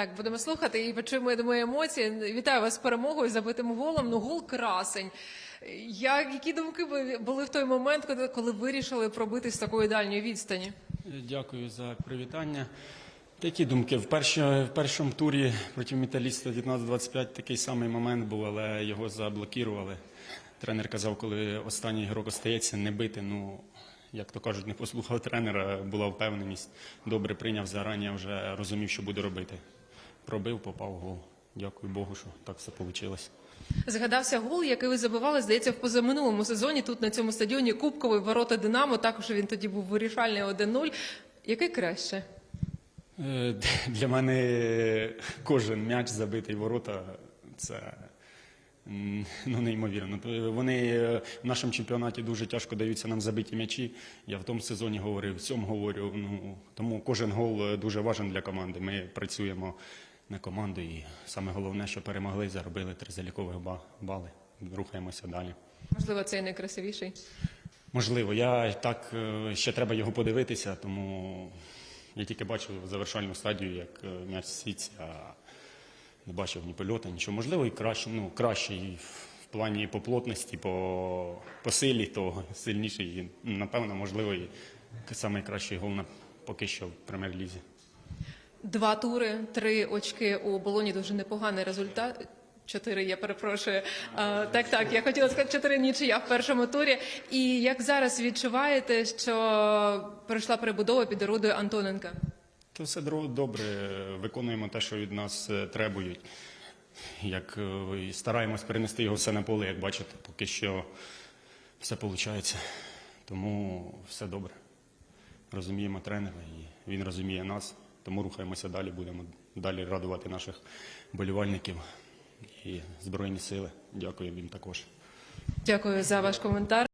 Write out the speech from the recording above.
Так, будемо слухати і почуємо, я думаю, емоції. Вітаю вас з перемогою, забитим голом. Ну, гол красень. Як, які думки були в той момент, коли, коли вирішили пробити з такої дальньої відстані? Дякую за привітання. Такі думки. В, перші, в першому турі проти металіста 19-25 такий самий момент був, але його заблокували. Тренер казав, коли останній ігрок остається, не бити. Ну, як то кажуть, не послухав тренера, була впевненість. Добре прийняв зарані, вже розумів, що буде робити. Пробив, попав гол. Дякую Богу, що так все вийшло. Згадався гол, який ви забивали, здається, в позаминулому сезоні тут на цьому стадіоні Кубковий ворота Динамо. Також він тоді був вирішальний 1-0. Який краще? Е, Для мене кожен м'яч забитий ворота це ну, неймовірно. Вони е, в нашому чемпіонаті дуже тяжко даються нам забиті м'ячі. Я в тому сезоні говорив, в цьому говорю. Ну, тому кожен гол е, дуже важен для команди. Ми працюємо на команду і саме головне, що перемогли, заробили три залікових бали. Рухаємося далі. Можливо, цей найкрасивіший. Можливо, я так е, ще треба його подивитися, тому я тільки бачив завершальну стадію, як е, м'яч сіться, а не бачив ні польоту, нічого. Можливо, і краще, ну, краще і в плані по плотності, по, по силі, то сильніший. І, напевно, можливо, і найкращий гол на поки що в прем'єр-лізі. Два тури, три очки у болоні дуже непоганий результат. Чотири, я перепрошую. А, так, так, я хотіла сказати чотири нічия в першому турі. І як зараз відчуваєте, що пройшла перебудова під орудою Антоненка? То все добре, виконуємо те, що від нас е, требують. Як е, і стараємось перенести його все на поле, як бачите, поки що все виходить. Тому все добре. Розуміємо тренера, і він розуміє нас. Тому рухаємося далі, будемо далі радувати наших болівальників і Збройні сили. Дякую їм також. Дякую за ваш коментар.